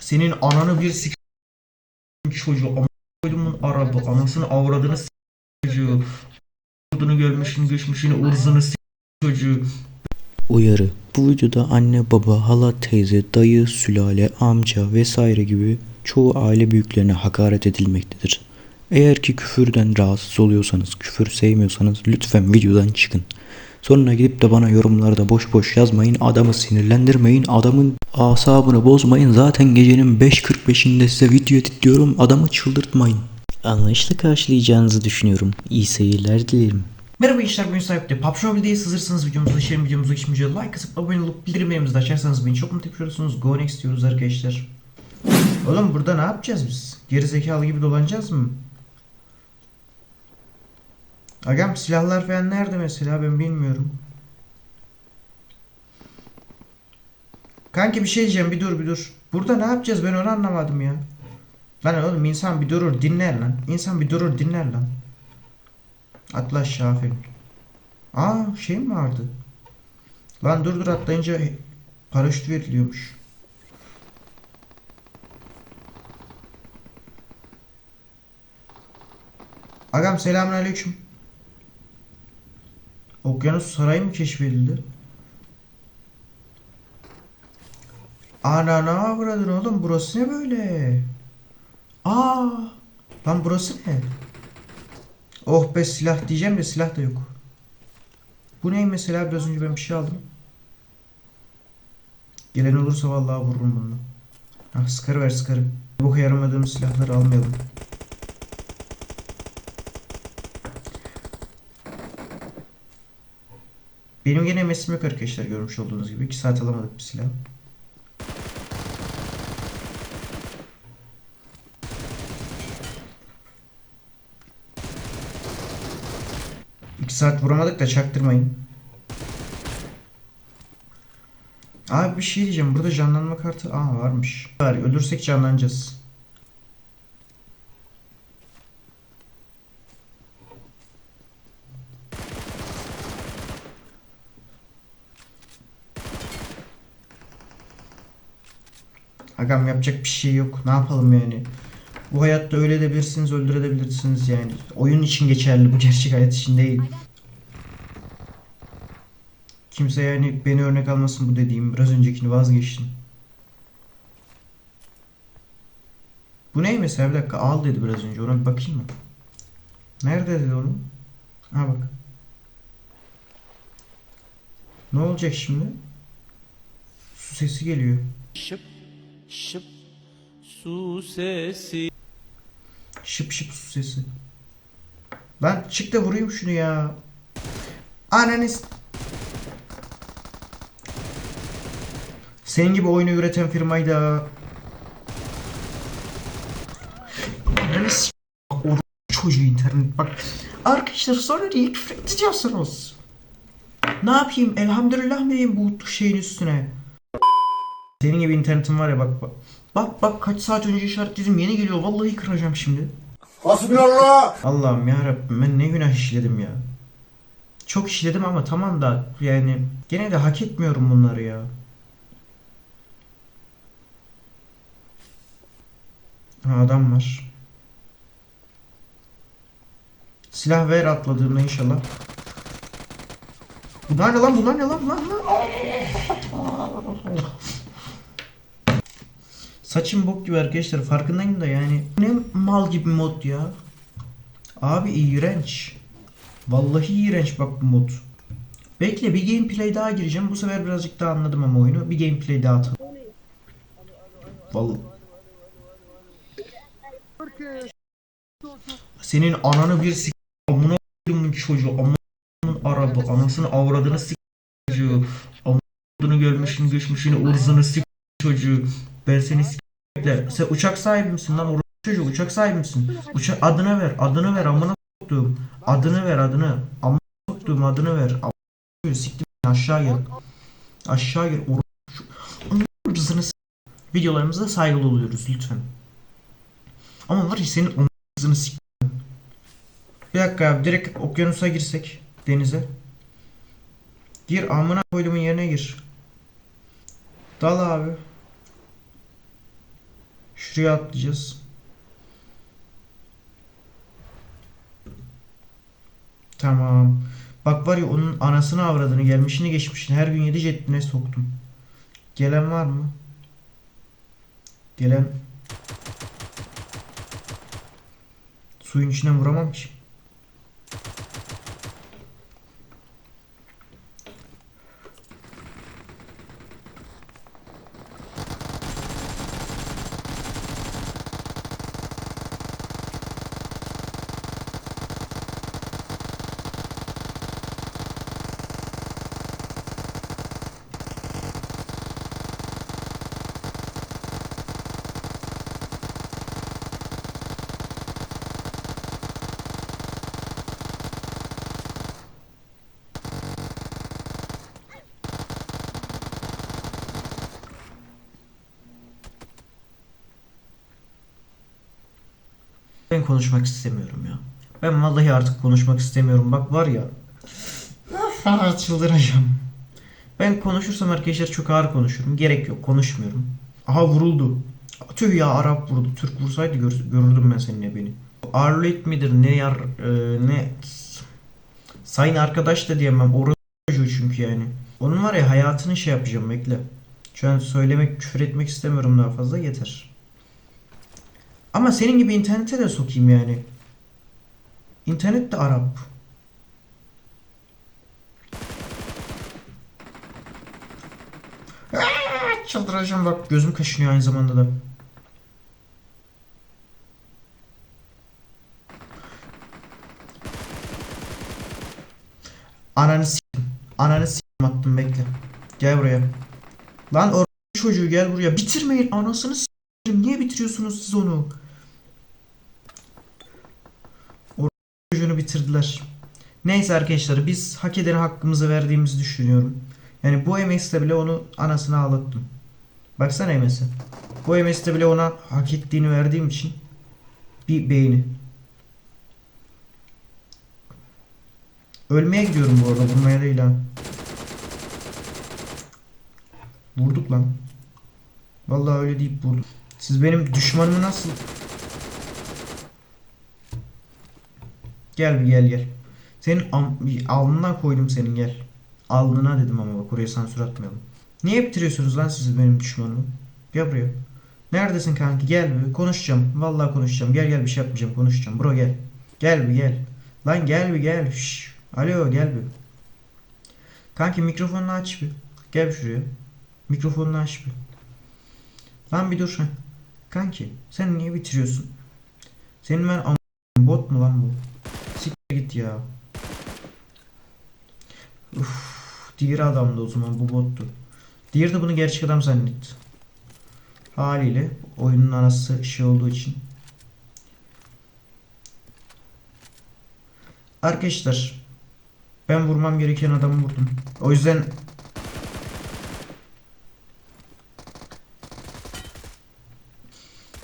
Senin ananı bir sik çocuğu ama koydumun arabı anasını avradını s- çocuğu Ordunu görmüşün geçmişini ırzını s- çocuğu Uyarı. Bu videoda anne, baba, hala, teyze, dayı, sülale, amca vesaire gibi çoğu aile büyüklerine hakaret edilmektedir. Eğer ki küfürden rahatsız oluyorsanız, küfür sevmiyorsanız lütfen videodan çıkın. Sonra gidip de bana yorumlarda boş boş yazmayın, adamı sinirlendirmeyin, adamın asabını bozmayın. Zaten gecenin 5.45'inde size video editliyorum, adamı çıldırtmayın. Anlayışla karşılayacağınızı düşünüyorum. İyi seyirler dilerim. Merhaba gençler bugün sahipte PUBG Mobile'deyiz hazırsanız videomuza geçelim videomuza geçmeden önce like atıp abone olup bildirimlerimizi de açarsanız beni çok mutlu yapıyorsunuz Go next diyoruz arkadaşlar Oğlum burada ne yapacağız biz? Gerizekalı gibi dolanacağız mı? Agam silahlar falan nerede mesela ben bilmiyorum Kanki bir şey diyeceğim bir dur bir dur Burada ne yapacağız ben onu anlamadım ya Lan oğlum insan bir durur dinler lan İnsan bir durur dinler lan Atla aşağı aferin. Aa şey mi vardı? Lan dur dur atlayınca paraşüt veriliyormuş. Agam selamünaleyküm. Okyanus sarayı mı keşfedildi? Ana ne avradın oğlum burası ne böyle? Aa lan burası ne? Oh be silah diyeceğim de silah da yok. Bu ney mesela biraz önce ben bir şey aldım. Gelen olursa vallahi vururum bunu. Ah sıkarı ver sıkarı. Bu yaramadığımız silahları almayalım. Benim gene mesim yok arkadaşlar görmüş olduğunuz gibi. 2 saat alamadık bir silah. İki saat vuramadık da çaktırmayın. Abi bir şey diyeceğim. Burada canlanma kartı aa varmış. Var ölürsek canlanacağız. Agam yapacak bir şey yok. Ne yapalım yani? Bu hayatta öyle edebilirsiniz, öldürebilirsiniz yani. Oyun için geçerli, bu gerçek hayat için değil. Kimse yani beni örnek almasın bu dediğim. Biraz öncekini vazgeçtim. Bu ne mesela? Bir dakika al dedi biraz önce. Ona bir bakayım mı? Nerede dedi onu? Ha bak. Ne olacak şimdi? Su sesi geliyor. Şıp şıp su sesi Şıp şıp su sesi. Lan çık da vurayım şunu ya. Ananız. Senin gibi oyunu üreten firmayı da. Ananız. O çocuğu internet bak. Arkadaşlar sonra niye küfür? Ne yapayım? Elhamdülillah mı diyeyim bu şeyin üstüne? Senin gibi internetin var ya bak bak. Bak bak kaç saat önce işaretledim yeni geliyor vallahi kıracağım şimdi. Hasbinallah. Allah'ım ya Rabbim ben ne günah işledim ya. Çok işledim ama tamam da yani gene de hak etmiyorum bunları ya. Ha adam var. Silah ver atladığımda inşallah. Bunlar ne lan bunlar ne lan lan lan. Saçım bok gibi arkadaşlar farkındayım da yani. Ne mal gibi mod ya. Abi iğrenç. Vallahi iğrenç bak bu mod. Bekle bir gameplay daha gireceğim. Bu sefer birazcık daha anladım ama oyunu. Bir gameplay daha atalım. Vallahi. Senin ananı bir sik... Amına çocuğu. Amına arabı. Anasını avradını sik çocuğu. Amına görmüşün geçmişini ırzını sik çocuğu. Ben seni. Bekle. Sen uçak sahibi misin lan? Orası çocuğu uçak sahibi misin? Uçak adını ver. Adını ver. Amına soktuğum. Adını ver adını. Amına soktuğum adını ver. Amına siktim aşağı gel. Aşağı gel. Or şu ırzını s- Videolarımızda saygılı oluyoruz lütfen. Ama var ya senin ırzını sik. Bir dakika abi direkt okyanusa girsek denize. Gir amına koyduğumun yerine gir. Dal abi. Şuraya atlayacağız. Tamam. Bak var ya onun anasını avradını gelmişini geçmişini her gün yedi jetine soktum. Gelen var mı? Gelen suyun içine vuramam ki. Konuşmak istemiyorum ya. Ben vallahi artık konuşmak istemiyorum. Bak var ya. Ah, çıldıracağım. Ben konuşursam arkadaşlar çok ağır konuşurum. Gerek yok konuşmuyorum. Aha vuruldu. Tüh ya Arap vurdu. Türk vursaydı gör- görürdüm ben seninle beni. Arlet midir ne yar e, ne sayın arkadaş da diyemem. Orası çünkü yani. Onun var ya hayatını şey yapacağım bekle. Şu an söylemek küfür etmek istemiyorum daha fazla yeter. Ama senin gibi internete de sokayım yani. İnternet de Arap. Çıldıracağım bak gözüm kaşınıyor aynı zamanda da. Ananı s**tim. Ananı s**tim attım bekle. Gel buraya. Lan o çocuğu gel buraya. Bitirmeyin anasını s**tim. Niye bitiriyorsunuz siz onu? Çocuğunu bitirdiler. Neyse arkadaşlar biz hak edene hakkımızı verdiğimizi düşünüyorum. Yani bu MS'te bile onu anasını ağlattım. Baksana MS'e. Bu MS'te bile ona hak ettiğini verdiğim için bir beğeni. Ölmeye gidiyorum bu arada vurmaya değil ha. Vurduk lan. Vallahi öyle deyip vurduk. Siz benim düşmanımı nasıl... Gel bir gel gel. Senin alnına koydum senin gel. Alnına dedim ama bak oraya sansür atmayalım. Niye bitiriyorsunuz lan siz benim düşmanımı? Gel buraya. Neredesin kanki gel bir konuşacağım. Vallahi konuşacağım. Gel gel bir şey yapmayacağım konuşacağım. Bro gel. Gel bir gel. Lan gel bir gel. Şşş. Alo gel bir. Kanki mikrofonunu aç bir. Gel bir şuraya. Mikrofonunu aç bir. Lan bir dur. Kanki sen niye bitiriyorsun? Senin ben bot mu lan bu? Git ya. Uf, diğer adamdı o zaman bu bottu. Diğeri de bunu gerçek adam zannetti. Haliyle oyunun anası şey olduğu için. Arkadaşlar ben vurmam gereken adamı vurdum. O yüzden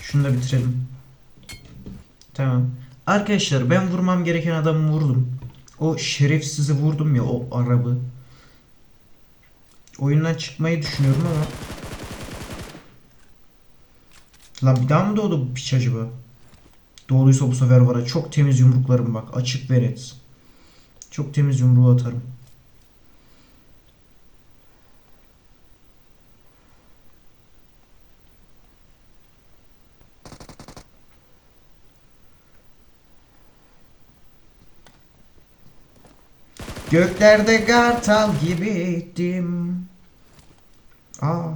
şunu da bitirelim. Tamam. Arkadaşlar ben vurmam gereken adamı vurdum. O şerefsizi vurdum ya o Arabı. Oyundan çıkmayı düşünüyorum ama Lan bir daha mı doğdu bu piç acaba? Doğduysa bu sefer var çok temiz yumruklarım bak açık ve net. Çok temiz yumruğu atarım. Göklerde kartal gibiydim. Aa.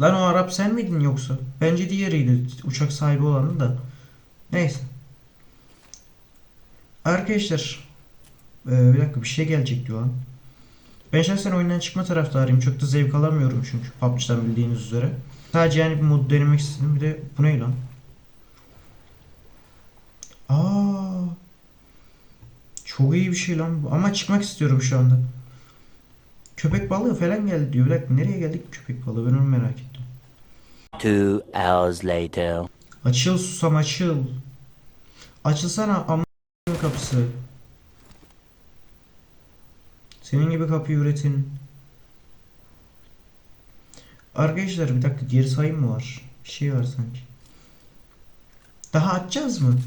Lan o Arap sen miydin yoksa? Bence diğeriydi. Uçak sahibi olanı da. Neyse. Arkadaşlar. Ee, bir dakika bir şey gelecek diyor lan. Ben şahsen oyundan çıkma taraftarıyım. Çok da zevk alamıyorum çünkü PUBG'den bildiğiniz üzere. Sadece yani bir mod denemek istedim. Bir de bu ne lan? Aa. Çok iyi bir şey lan. Ama çıkmak istiyorum şu anda. Köpek balığı falan geldi diyor. Bir dakika nereye geldik köpek balığı? Ben onu merak ettim. Two hours later. Açıl susam açıl. Açılsana amma kapısı. Senin gibi kapıyı üretin. Arkadaşlar bir dakika geri sayım mı var? Bir şey var sanki. Daha açacağız mı?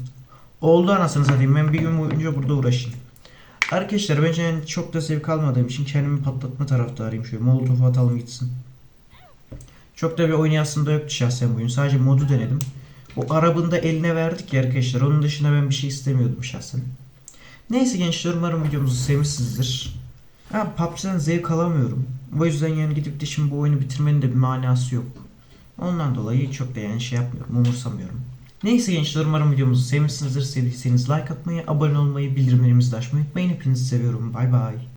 Oldu anasını satayım. Ben bir gün boyunca burada uğraşayım. Arkadaşlar bence yani çok da zevk almadığım için kendimi patlatma taraftarıyım. Şöyle molotof atalım gitsin. Çok da bir oynayasım da yoktu şahsen bu oyun. Sadece modu denedim. O arabını da eline verdik ya arkadaşlar. Onun dışında ben bir şey istemiyordum şahsen. Neyse gençler umarım videomuzu sevmişsinizdir. Ha PUBG'den zevk alamıyorum. O yüzden yani gidip de şimdi bu oyunu bitirmenin de bir manası yok. Ondan dolayı çok da yani şey yapmıyorum, umursamıyorum. Neyse gençler umarım videomuzu sevmişsinizdir. Sevdiyseniz like atmayı, abone olmayı, bildirimlerimizi açmayı unutmayın. Hepinizi seviyorum. Bay bay.